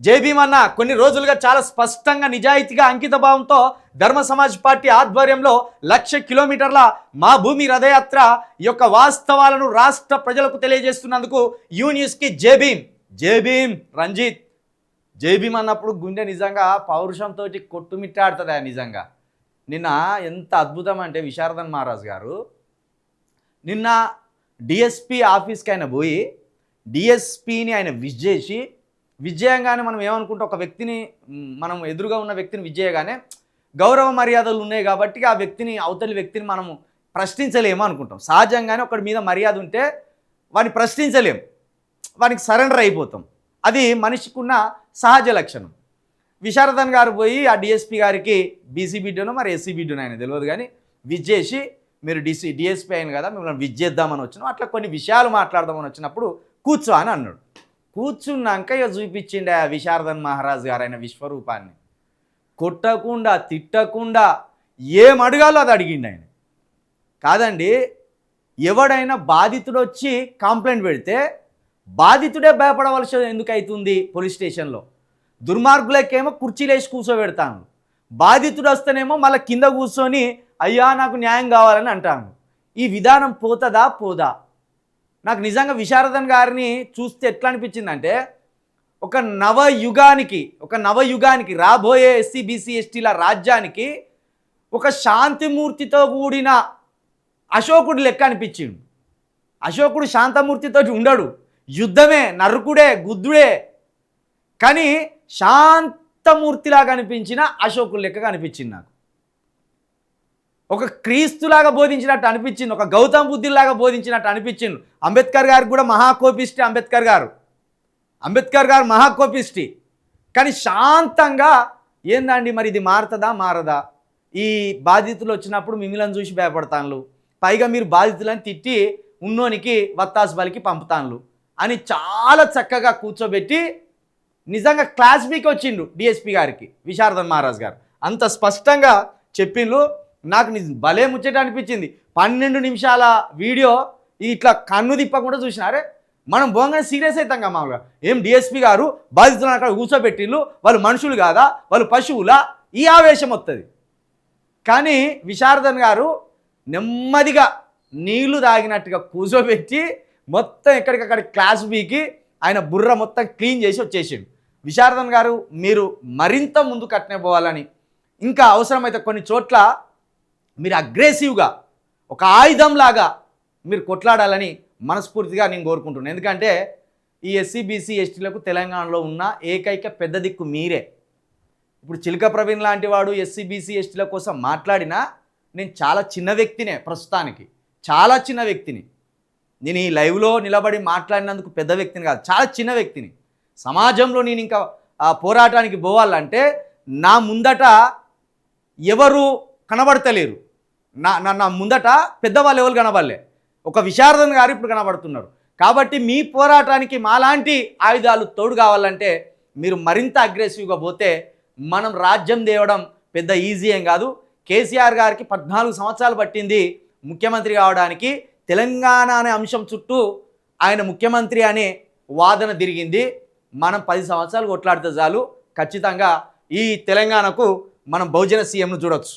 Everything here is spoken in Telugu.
జేబీమ్ అన్న కొన్ని రోజులుగా చాలా స్పష్టంగా నిజాయితీగా అంకిత భావంతో ధర్మ సమాజ్ పార్టీ ఆధ్వర్యంలో లక్ష కిలోమీటర్ల మా భూమి రథయాత్ర ఈ యొక్క వాస్తవాలను రాష్ట్ర ప్రజలకు తెలియజేస్తున్నందుకు యూ న్యూస్కి జేబీమ్ రంజిత్. జేబీమ్ అన్నప్పుడు గుండె నిజంగా పౌరుషంతో కొట్టుమిట్టాడుతుంది ఆ నిజంగా. నిన్న ఎంత అద్భుతం అంటే విశారదన్ మహారాజ్ గారు నిన్న డిఎస్పి ఆఫీస్కి ఆయన పోయి డిఎస్పిని ఆయన విజ్ చేసి విజయంగానే మనం ఏమనుకుంటే ఒక వ్యక్తిని మనం ఎదురుగా ఉన్న వ్యక్తిని విజయగానే గౌరవ మర్యాదలు ఉన్నాయి కాబట్టి ఆ వ్యక్తిని అవతలి వ్యక్తిని మనము ప్రశ్నించలేము అనుకుంటాం. సహజంగానే ఒకటి మీద మర్యాద ఉంటే వాడిని ప్రశ్నించలేం. వానికి సరెండర్ అయిపోతాం. అది మనిషికి ఉన్న సహజ లక్షణం. విశారదన్ గారు పోయి ఆ డిఎస్పి గారికి బీసీ బిడ్డనో మరి ఎస్సీ బిడ్డనో ఆయన తెలియదు కానీ విజ్ చేసి మీరు డిసి డిఎస్పీ అయిన కదా మిమ్మల్ని విజ్ చేద్దామని వచ్చినాం. అట్లా కొన్ని విషయాలు మాట్లాడదామని వచ్చినప్పుడు కూర్చో అని అన్నాడు. కూర్చున్నాక ఇక చూపించిండే ఆ విశారదన్ మహారాజ్ గారు ఆయన విశ్వరూపాన్ని. కొట్టకుండా తిట్టకుండా ఏం అడగాలో అది అడిగిండు ఆయన. కాదండి ఎవడైనా బాధితుడు వచ్చి కంప్లైంట్ పెడితే బాధితుడే భయపడవలసి ఎందుకు అవుతుంది పోలీస్ స్టేషన్లో? దుర్మార్గులకేమో కుర్చీలు వేసి కూర్చోబెడతాను. బాధితుడు వస్తేనేమో మళ్ళీ కింద కూర్చొని అయ్యా నాకు న్యాయం కావాలని అంటాను. ఈ విధానం పోతుందా? పోదా? నాకు నిజంగా విశారదన్ గారిని చూస్తే ఎట్లా అనిపించిందంటే ఒక నవయుగానికి ఒక నవయుగానికి రాబోయే ఎస్సీ బీసీ ఎస్టీల రాజ్యానికి ఒక శాంతిమూర్తితో కూడిన అశోకుడు లెక్క అనిపించిండు. అశోకుడు శాంతమూర్తితో ఉండడు. యుద్ధమే నరుకుడే గుద్దుడే. కానీ శాంతమూర్తిలాగా అనిపించిన అశోకుడు లెక్క కనిపించింది నాకు. ఒక క్రీస్తులాగా బోధించినట్టు అనిపించింది ఒక గౌతమ్ బుద్ధిలాగా బోధించినట్టు అనిపించింది. అంబేద్కర్ గారు కూడా మహాకోపిష్టి అంబేద్కర్ గారు. అంబేద్కర్ గారు మహాకోపిష్టి. కానీ శాంతంగా ఏందండి మరి ఇది మారుతుందా మారదా? ఈ బాధితులు వచ్చినప్పుడు మిమ్మల్ని చూసి భయపడతాను పైగా మీరు బాధితులను తిట్టి ఉన్నోనికి వత్తాసు బలికి పంపుతాను అని చాలా చక్కగా కూర్చోబెట్టి నిజంగా క్లాస్ బీకి వచ్చిండు డిఎస్పి గారికి విశారదన్ మహారాజ్ గారు. అంత స్పష్టంగా చెప్పిండ్రు నాకు నిజ భలే ముచ్చట అనిపించింది. పన్నెండు నిమిషాల వీడియో ఇట్లా కన్ను తిప్పకుండా చూసినారే మనం బోగానే సీరియస్ అవుతాం కదా మామూలుగా. ఏం డిఎస్పీ గారు బాధితులను అక్కడ కూర్చోబెట్టిళ్ళు వాళ్ళు మనుషులు కాదా? వాళ్ళు పశువులా? ఈ ఆవేశం వస్తుంది కానీ విశారదన్ గారు నెమ్మదిగా నీళ్ళు తాగినట్టుగా కూర్చోబెట్టి మొత్తం ఎక్కడికక్కడ క్లాస్ బీకి ఆయన బుర్ర మొత్తం క్లీన్ చేసి వచ్చేసిండు. విశారదన్ గారు మీరు మరింత ముందు కట్టనే పోవాలని. ఇంకా అవసరమైతే కొన్ని చోట్ల మీరు అగ్రెసివ్గా ఒక ఆయుధంలాగా మీరు కొట్లాడాలని మనస్ఫూర్తిగా నేను కోరుకుంటున్నాను. ఎందుకంటే ఈ ఎస్సీ బీసీ ఎస్టీలకు తెలంగాణలో ఉన్న ఏకైక పెద్ద దిక్కు మీరే. ఇప్పుడు చిలక ప్రవీణ్ లాంటి వాడు ఎస్సీ బీసీ ఎస్టీల కోసం మాట్లాడినా నేను చాలా చిన్న వ్యక్తినే ప్రస్తుతానికి. చాలా చిన్న వ్యక్తిని. నేను ఈ లైవ్లో నిలబడి మాట్లాడినందుకు పెద్ద వ్యక్తిని కాదు చాలా చిన్న వ్యక్తిని. సమాజంలో నేను ఇంకా పోరాటానికి పోవాలంటే నా ముందట ఎవరు కనబడతలేరు. నా నా నా ముందట పెద్దవాళ్ళు ఎవరు కనబడలే. ఒక విశారదన్ గారు ఇప్పుడు కనబడుతున్నారు. కాబట్టి మీ పోరాటానికి మాలాంటి ఆయుధాలు తోడు కావాలంటే మీరు మరింత అగ్రెసివ్గా పోతే మనం రాజ్యం తేవడం పెద్ద ఈజీ ఏం కాదు. కేసీఆర్ గారికి పద్నాలుగు సంవత్సరాలు పట్టింది ముఖ్యమంత్రి కావడానికి. తెలంగాణ అనే అంశం చుట్టూ ఆయన ముఖ్యమంత్రి అనే వాదన తిరిగింది. మనం పది సంవత్సరాలు కొట్లాడితే చాలు. ఖచ్చితంగా ఈ తెలంగాణకు మనం బహుజన సీఎంను చూడొచ్చు.